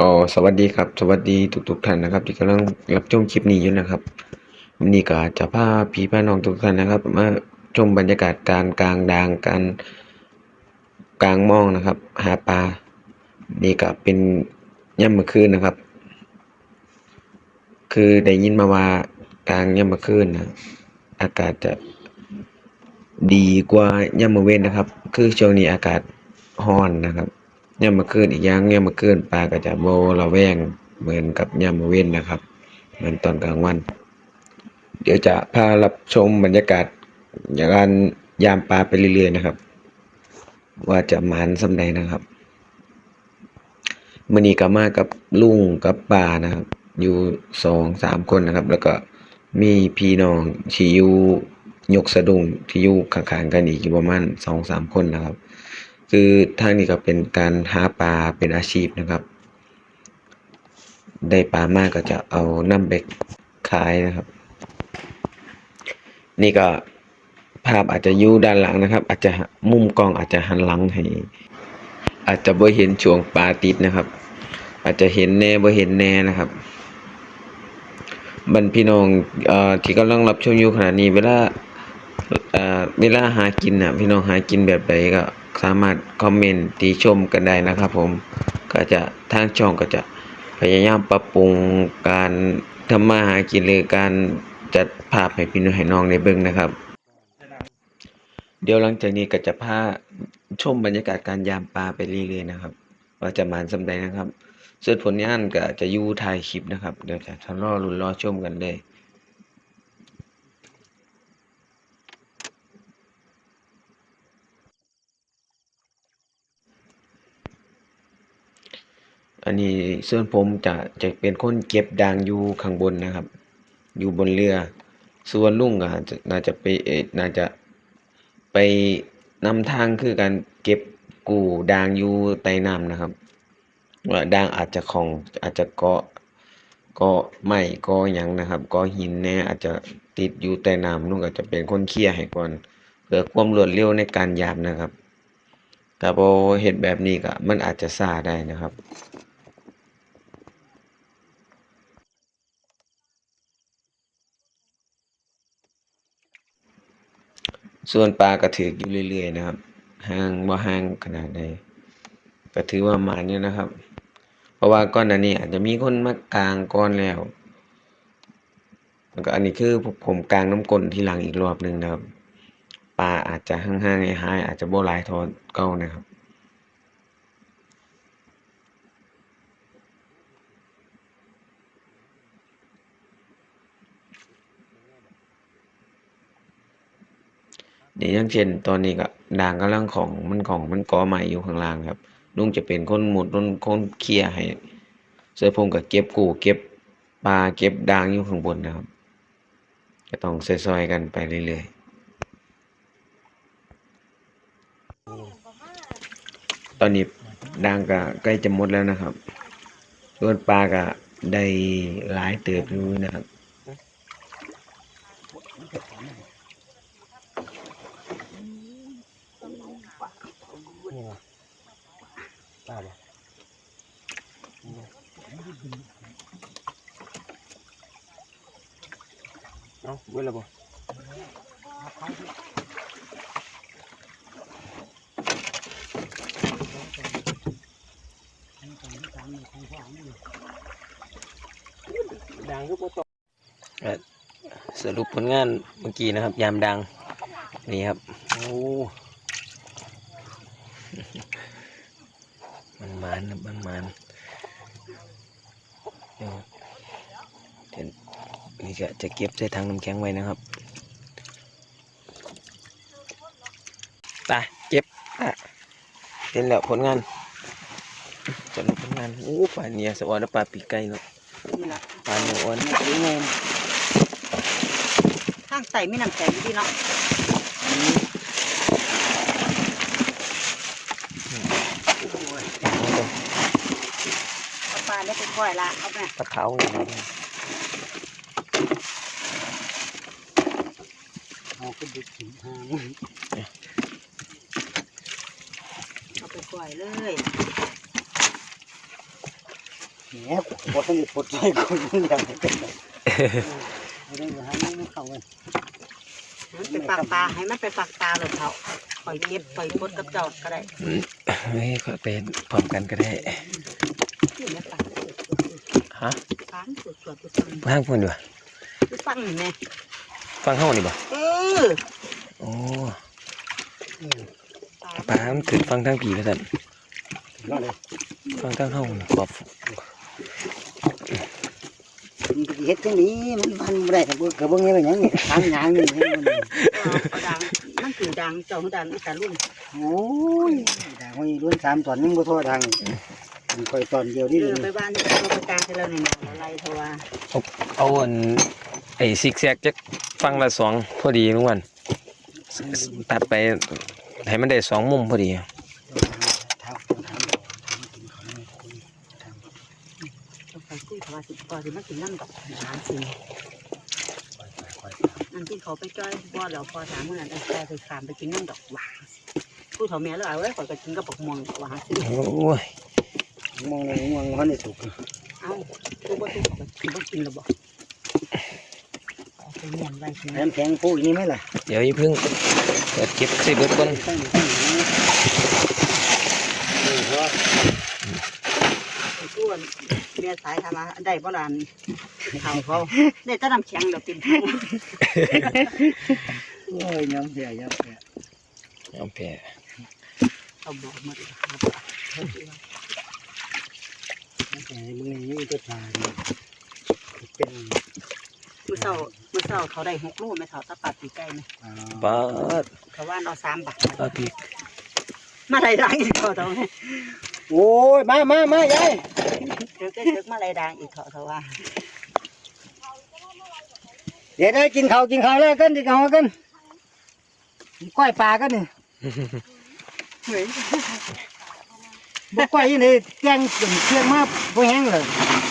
ก็สวัสดีครับสวัสดีทุกๆท่านนะครับ ที่กำลังรับชมคลิปนี้อยู่นะครับวันนี้ก็จะพาพี่พาน้องทุกท่านนะครับ มาชมบรรยากาศการกลางดางการกลางมองนะครับ หาปลานี่ก็เป็นย่ำเมื่อคืนนะครับ คือได้ยินมาว่ากลางย่ำเมื่อคืนนะอากาศจะดีกว่าย่ำเมื่อเว้นนะครับ คือช่วงนี้อากาศร้อนนะครับ ย่ำมาคืนอีกอย่างย่ำมาคืนปลาก็จะโบระแวงเหมือนกับย่ำมาเว้นนะครับ เหมือนตอนกลางวัน เดี๋ยวจะพารับชมบรรยากาศอย่างการยามปลาไปเรื่อยๆนะครับ ว่าจะหมานสำใดนะครับมื่อนี้ก็มากับลุงกับป้านะครับ อยู่สองสามคนนะครับ แล้วก็มีพี่น้องที่อยู่ยกสะดุ้งที่อยู่ข้างๆกันอีกประมาณสองสามคนนะครับ คือทางนี้ก็เป็นการหาปลาเป็นอาชีพนะครับ ได้ปลามากก็จะเอาน้ำไปขายนะครับ นี่ก็ภาพอาจจะยู่ด้านหลังนะครับ อาจจะมุมกล้องอาจจะหันหลังให้อาจจะบ่เห็นช่วงปลาติดนะครับ อาจจะเห็นแน่บ่เห็นแน่นะครับบรรพี่น้องอที่กำลังรับชมอยู่ขณะนี้ เวลาเวลาหากินน่ะ พี่น้องหากินแบบใดก็ สามารถคอมเมนต์ติชมกันได้นะครับ ผมก็จะทางช่องก็จะพยายามปรับปรุงการทำมาหากินหรือการจัดภาพให้พี่น้องให้น้องได้เบิ่งนะครับ เดี๋ยวหลังจากนี้ก็จะพาชมบรรยากาศการยามปลาไปเรื่อยๆนะครับ ว่าจะมานสำใดนะครับส่วนผลงานก็จะอยู่ถ่ายคลิปนะครับ เดี๋ยวจะทรอรุนรอชมกันเลย อันนี้ส่วนผมจะจะเป็นคนเก็บดางอยู่ข้างบนนะครับ อยู่บนเรือ ส่วนลุงก็จะน่าจะไปน่าจะไปนำทางคือการเก็บกู้ดางอยู่ใต้น้ำนะครับว่าดางอาจจะของอาจจะเกาะเกาะไม้เกาะหยังนะครับเกาะหินแน่อาจจะติดอยู่ใต้น้ำลุงก็จะเป็นคนเคลียร์ให้ก่อนเพื่อความรวดเร็วในการยามนะครับแต่พอเฮ็ดแบบนี้ก็มันอาจจะช้าได้นะครับ ส่วนปลากระถืออยู่เรื่อยๆนะครับห่างบ่ห่างขนาดใดก็ถือว่ามาเนี่ยนะครับ เพราะว่าก้อนหน้านี้อาจจะมีคนมากลางก้อนแล้วแล้วก็อันนี้คือผมกลางน้ำกลนที่หลังอีกรอบหนึ่งนะครับปลาอาจจะห่างๆหายอาจจะโบหลายทอเก้านะครับ นี่อย่างเช่นตอนนี้ก็ด่างกำลังของมันของมันก่อใหม่อยู่ข้างล่างครับลุงจะเป็นคนหมุดคนคนเคลียร์ให้เส่วนผมก็เก็บกูเก็บปลาเก็บด่างอยู่ข้างบนนะครับก็ต้องซอยๆกันไปเรื่อยๆตอนนี้ด่างก็ใกล้จะหมดแล้วนะครับส่วนปลาก็ได้หลายเติบอยู่นะครับ ป้าบ่เอาเว้ยและบ่ดังก็บ่ตกสรุปผลงานเมื่อกี้นะครับ ยามดัง นี่ครับ โอ้ มันมันนะมันมันเดี๋ยวนี่จะจะเก็บใส่ถังน้ำแข็งไว้นะครับไปเก็บอะเห็นแล้วผลงานจะรู้ผลงานโอ้ปลาเนี่ยสวรรค์ปลาปีกไก่เนาะปลาเนื้ออ่อนนี่งมข้างใส่ไม่น้ำแข็งดีเนาะาปลาได้ไปปล่อยละเอาไปปลาขาวนี่นะเอาขึ้นไปถึงทางเอาไปปล่อยเลยแหมปวดทั้งปวดใจคนนี่อย่างนี้เป็นไม่ได้หาไม่เข้ากันมันไปฝักปลาให้มันไปฝักปลาเลยเขาปล่อยเก็บปล่อยพดกับเจ้าก็ได้เฮ้ยก็เป็นพร้อมกันก็ได้นี่แม่ฝัก ฮะฟังสวดสวดไปฟังมาทางพุ่นดีกว่าไปฟังนี่แม่ฟังเฮานี่บ่เออโอ้ปลาปลามันขึ้นฟังทางผีแล้วสั่นนั่นเลยฟังทางเฮาขอบมันเฮ็ดจังนี้มันมันบ่ได้กับกับเบิ่งนี่เป็นหยังนี่ทางยางนี่มันเอาดังมันคือดังเจ้าดังอีสานรุ่นโอ้ยดังไว้ล้วนสามตอนนึงบ่โทษดัง มันค่อยตอนเดียวเอนี่อไปบ้านนี่ก็ไปกลางไปแล้วนี่นะอะไรเทว่าเอาอันไอ้ซิกแซกจักฟังละสองพอดีลุงวันตัดไปให้มันได้สองมุมพอดีต้องไปคุยเขาว่าสิก่อนสิมากินน้ำดอกหาสินั่นที่เขาไปจ้อยบ่เราพอถามเมื่อนั้นแต่ไปขามไปกินน้ำดอกหวานพูดเขาแม่แล้วเอาไว้ข่อยก็กินกับปกม่วงหวานสิโอ้ย มองเลยมองมันได้สุกเอ้าตัวบ่ตัวเขาก็กินบ่กินแล้วบ่เอาไปเลี้ยงไว้สิน้ำแข็งปูอีนี่ไหมล่ะ เดี๋ยวอย่าเพิ่งเปิดเก็บใส่เบิดก่อนตั้งตั้งนี่เพราะส่วนแม่สายทำมาได้บ่ล่ะเขาเขาได้แต่น้ำแข็งดอกติ่มโอ้ยย้ำเสียย้ำเสียเอาแผ่เขาบอกหมด แต่มึงนี่ตัวชาเป็นมื้อเช้ามื้อเช้าเขาได้6โลแม่เฒ่าตะปัดปีไก่ไหมปาดเขาว่าเอา3บาทปาดพริกมาไรดังอีกเขาเท่าไงโอ้ยมามามายายเดี๋ยวก็เจอมาไรดังอีกเขาเท่าว่าเดี๋ยวได้กินข้าวกินข้าวแล้วกันกินข้าวกันก้อยปลากันนี่เฮ้ย บ่ก้อยยังไงแกงเคียงมาบ่แห้งเลยเ